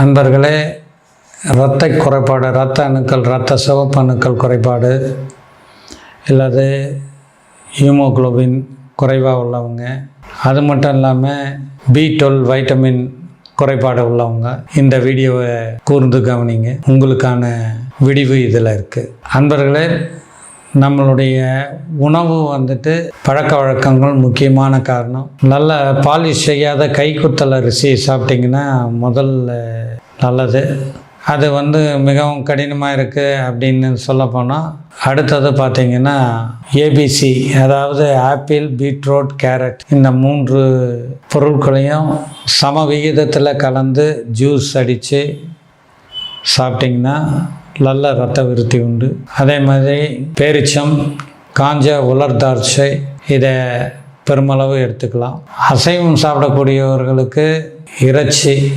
அன்பர்களே இரத்த குறைபாடு இரத்த அணுக்கள் இரத்த சிவப்பு அணுக்கள் குறைபாடு இல்லாது ஹீமோக்ளோபின் குறைவாக உள்ளவங்க அது மட்டும் இல்லாமல் பி டுவெல் வைட்டமின் குறைபாடு உள்ளவங்க இந்த வீடியோவை கூர்ந்து கவனிங்க. உங்களுக்கான விடிவு இதில் இருக்குது அன்பர்களே நம்மளுடைய உணவு வந்துட்டு பழக்க வழக்கங்கள் முக்கியமான காரணம். நல்ல பாலிஷ் செய்யாத கைக்குத்தல் அரிசி சாப்பிட்டிங்கன்னா முதல்ல நல்லது. அது வந்து மிகவும் கடினமாக இருக்குது அப்படின்னு சொல்லப்போனால் அடுத்தது பார்த்திங்கன்னா ஏபிசி அதாவது ஆப்பிள் பீட்ரூட் கேரட் இந்த மூன்று பொருட்களையும் சம விகிதத்தில் கலந்து ஜூஸ் அடித்து சாப்பிட்டிங்கன்னா நல்ல ரத்த விருத்தி உண்டு. அதே மாதிரி பேரிச்சம் காஞ்ச உலர் இதை பெருமளவு எடுத்துக்கலாம். அசைவம் சாப்பிடக்கூடியவர்களுக்கு இறைச்சி